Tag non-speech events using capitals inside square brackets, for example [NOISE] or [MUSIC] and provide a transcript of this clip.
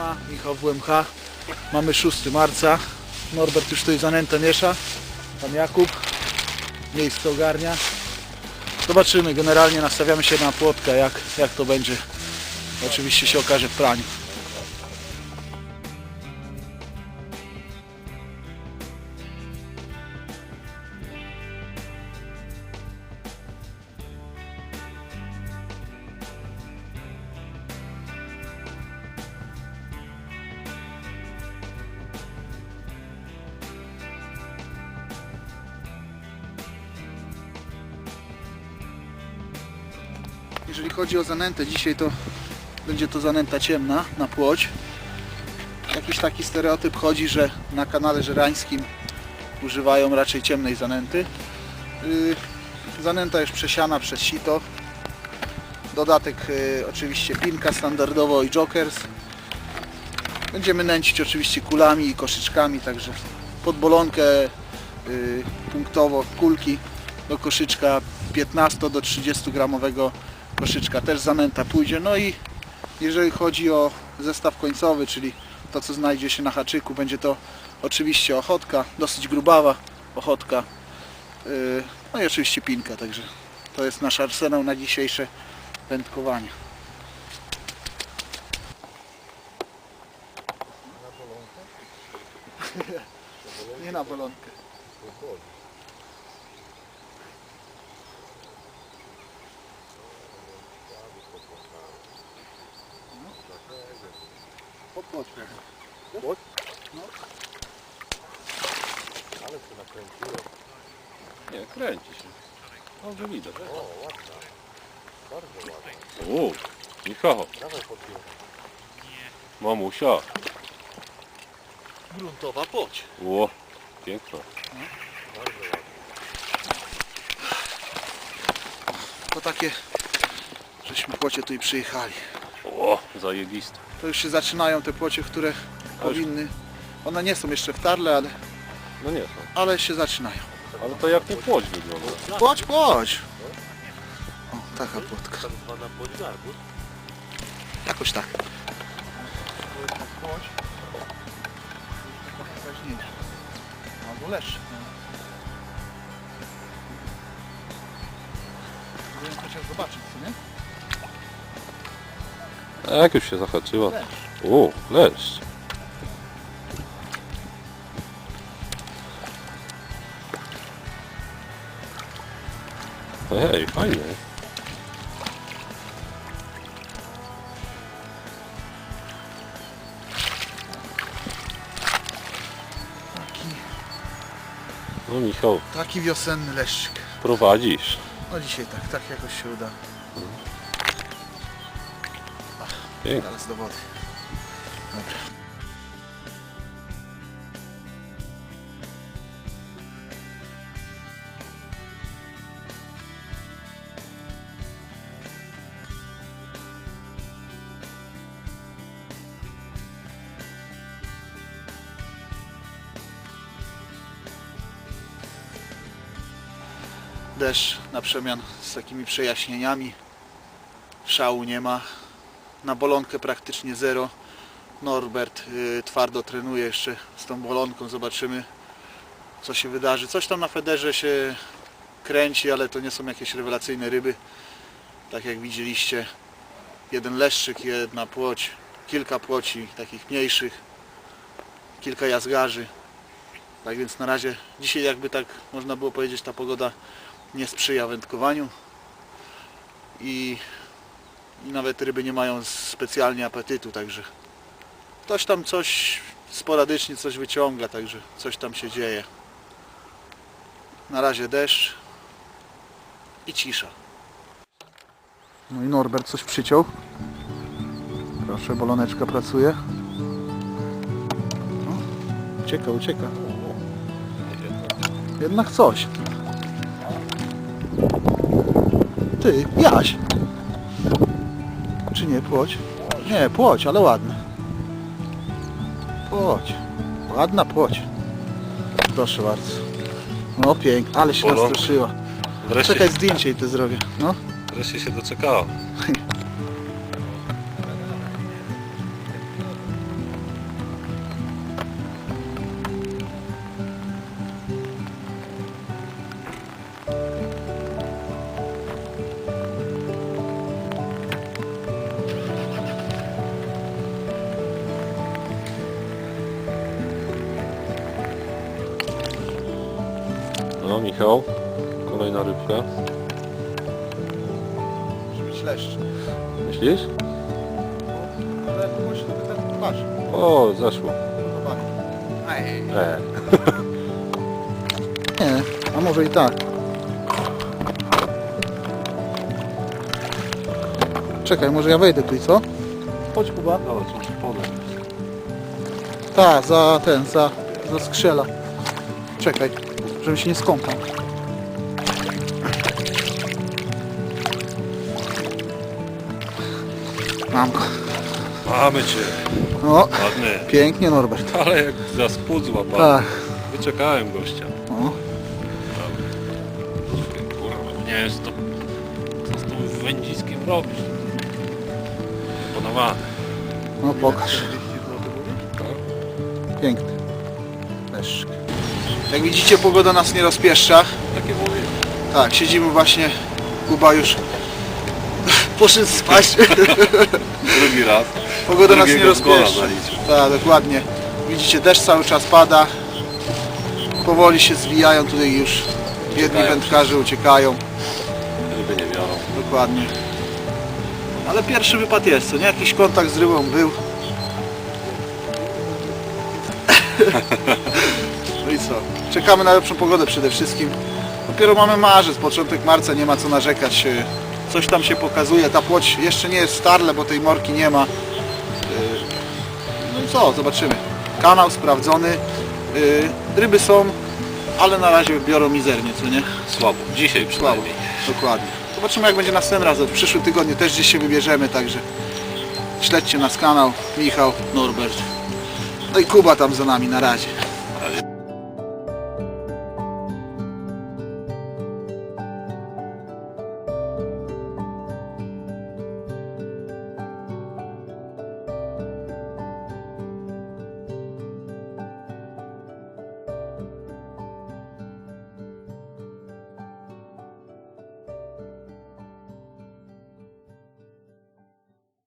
Siema, Michał WMH. Mamy 6 marca. Norbert już tutaj zanętę miesza. Pan Jakub. Miejsce ogarnia. Zobaczymy, generalnie nastawiamy się na płotka, jak, jak to będzie. Oczywiście się okaże w praniu. Jeżeli chodzi o zanętę dzisiaj, to będzie to zanęta ciemna na płoć. Jakiś taki stereotyp chodzi, że na kanale żerańskim używają raczej ciemnej zanęty. Yy, Zanęta już przesiana przez sito. Dodatek yy, oczywiście pinka standardowo i jokers. Będziemy nęcić oczywiście kulami i koszyczkami, także pod bolonkę yy, punktowo kulki do koszyczka 15 do 30 gramowego koszyczka też zanęta pójdzie. No i jeżeli chodzi o zestaw końcowy, czyli to co znajdzie się na haczyku, będzie to oczywiście ochotka, dosyć grubawa ochotka. Yy, No i oczywiście pinka, także to jest nasz arsenał na dzisiejsze wędkowanie. [LAUGHS] Nie na bolonkę. Pod płotka. Płot? No. Ale się nakręciło. Nie, kręci się. Dobrze widać. O, ładna. Bardzo ładna. Uuu, Michał, Dawaj podbiorę. mamusia. Gruntowa płoć. Ło, piękna. Bardzo ładna. To takie, żeśmy płocie tutaj przyjechali. O, zajebiste. To już się zaczynają te płocie, które powinny. One nie są jeszcze w tarle, ale, No nie są. ale się zaczynają. Ale to jak nie płoć wygląda. Płoć, płoć! O, taka płotka. Tak zwana podgarbus. Jakoś tak. Albo leszcz. Byłem chociaż zobaczyć, co nie? A jak już się zahaczyła. U, leszcz. Ej, fajnie. Taki, No Michał, taki wiosenny leszczyk. prowadzisz. No dzisiaj tak, tak jakoś się uda. Pięknie. Teraz do wody. Dobra. Deszcz na przemian z takimi przejaśnieniami. Szału nie ma na bolonkę praktycznie zero. Norbert y, twardo trenuje jeszcze z tą bolonką, zobaczymy co się wydarzy. Coś tam na federze się kręci, ale to nie są jakieś rewelacyjne ryby. Tak jak widzieliście, jeden leszczyk, jedna płoć, kilka płoci takich mniejszych, kilka jazgarzy. Tak więc na razie, dzisiaj jakby tak można było powiedzieć, ta pogoda nie sprzyja wędkowaniu i i nawet ryby nie mają specjalnie apetytu, także ktoś tam coś sporadycznie coś wyciąga, także coś tam się dzieje. Na razie deszcz i cisza. No i Norbert coś przyciął. Proszę, boloneczka pracuje. No, ucieka, ucieka. Jednak coś. Ty, Jaś. Nie płoć? Nie, płoć, ale ładna. Płoć. Ładna płoć. Proszę bardzo. No pięknie, ale się Bolonka. nastraszyła. Wreszcie, Czekaj, zdjęcie jej to zrobię. No. wreszcie się doczekała. [LAUGHS] No Michał, kolejna rybka. Może być leszcz. Myślisz? Ale musi to tak patrz. O, zeszło. Ej. E, [LAUGHS] Nie, a może i tak. Czekaj, może ja wejdę tu i co? Chodź Kuba. o, coś podaj. Tak, za ten, za, za skrzela. Czekaj, żebym się nie skąpał. Mam go. Mamy cię. O, Ładny. pięknie Norbert. Ale jak za spód złapał. Tak. Wyczekałem gościa. O, Kurwa, nie jest to... Co z tym wędziskiem robisz? Ponowany. no pokaż. Piękny. Leszczyk. Jak widzicie pogoda nas nie rozpieszcza. Takie mówię. Tak, siedzimy właśnie. Kuba już poszedł spać. Drugi raz. Pogoda nas nie rozpieszcza. Tak, dokładnie. Widzicie, deszcz cały czas pada. Powoli się zwijają tutaj już. Uciekają wędkarze uciekają. Ryby nie biorą. Dokładnie. Ale pierwszy wypad jest, co nie? Jakiś kontakt z rybą był. Co? Czekamy na lepszą pogodę przede wszystkim. Dopiero mamy marzec, początek marca, nie ma co narzekać. Yy, Coś tam się pokazuje. Ta płoć jeszcze nie jest starle, bo tej morki nie ma. Yy, No i co? Zobaczymy. Kanał sprawdzony. Yy, Ryby są, ale na razie biorą mizernie, co nie? Słabo. Dzisiaj Słabo, przynajmniej. dokładnie. Zobaczymy jak będzie następnym razem. W przyszłym tygodniu też gdzieś się wybierzemy, także śledźcie nas kanał. Michał, Norbert. No i Kuba tam za nami na razie.